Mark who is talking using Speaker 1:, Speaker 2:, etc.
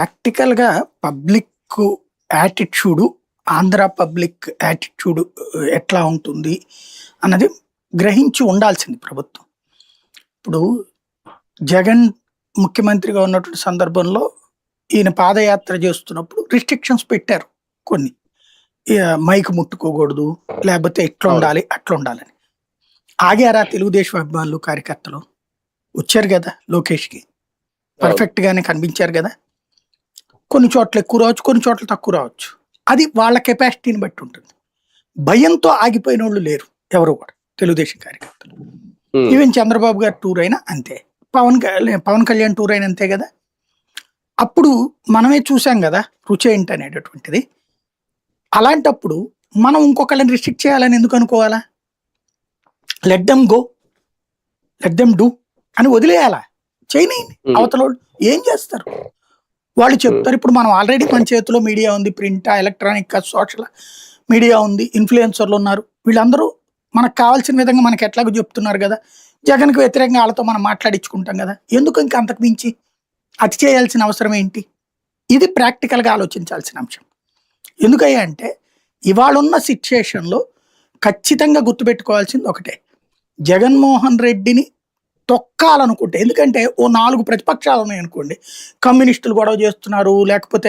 Speaker 1: ప్రాక్టికల్‌గా public attitude, Andhra public attitude ఎట్లా ఉంటుంది అన్నది గ్రహించి ఉండాల్సింది ప్రభుత్వం. ఇప్పుడు జగన్ ముఖ్యమంత్రిగా ఉన్నటువంటి సందర్భంలో ఈయన పాదయాత్ర చేస్తున్నప్పుడు రిస్ట్రిక్షన్స్ పెట్టారు కొన్ని. మైక్ ముట్టుకోకూడదు, లేకపోతే ఇట్లుండాలి, అట్లుండాలని. ఆగారా తెలుగుదేశం అభిమానులు, కార్యకర్తలు? వచ్చారు గదా! లోకేష్‌కి. పర్ఫెక్ట్‌గానే కనిపించారు గదా! కొన్ని చోట్ల ఎక్కువ రావచ్చు, కొన్ని చోట్ల తక్కువ రావచ్చు. అది వాళ్ళ కెపాసిటీని బట్టి ఉంటుంది. భయంతో ఆగిపోయినోళ్ళు లేరు ఎవరు కూడా తెలుగుదేశం కార్యకర్తలు. ఈవెన్ చంద్రబాబు గారి టూర్ అయినా అంతే. పవన్ పవన్ కళ్యాణ్ టూర్ అయినా అంతే గదా! అప్పుడు మనమే చూసాం గదా! రుచేంటి అనేటటువంటిది. అలాంటప్పుడు మనం ఇంకొకళ్ళని రిస్ట్రిక్ట్ చేయాలని ఎందుకు అనుకోవాలా? Let them go. Let them do అని వదిలేయాలా? చేయనీయండి.
Speaker 2: హ్మ్.
Speaker 1: అవతలోళ్ళు ఏం చేస్తారు? వాళ్ళు. చెప్తారు. ఇప్పుడు మనం ఆల్రెడీ మన చేతిలో మీడియా ఉంది. ప్రింటా, ఎలక్ట్రానికా, సోషల్ మీడియా ఉంది. ఇన్‌ఫ్లుయెన్సర్‌లు ఉన్నారు. వీళ్ళందరూ మనకు కావాల్సిన విధంగా మనకు ఎట్లాగో చెప్తున్నారు గదా! జగన్‌కి వ్యతిరేకంగా ఆళ్ళతో మనం మాట్లాడించుకుంటాం గదా! ఎందుకు ఇంకా అంతకు మించి? అతి చేయాల్సిన అవసరం ఏంటి? ఇది ప్రాక్టికల్‌గా ఆలోచించాల్సిన అంశం. ఎందుకయ్యా అంటే ఇవాళున్న సిట్యుయేషన్‌లో ఖచ్చితంగా గుర్తుపెట్టుకోవాల్సింది ఒకటే. జగన్మోహన్ రెడ్డిని తొక్కాలనుకుంటే ఎందుకంటే ఓ నాలుగు ప్రతిపక్షాలు ఉన్నాయనుకోండి. కమ్యూనిస్టులు గొడవ చేస్తున్నారు. లేకపోతే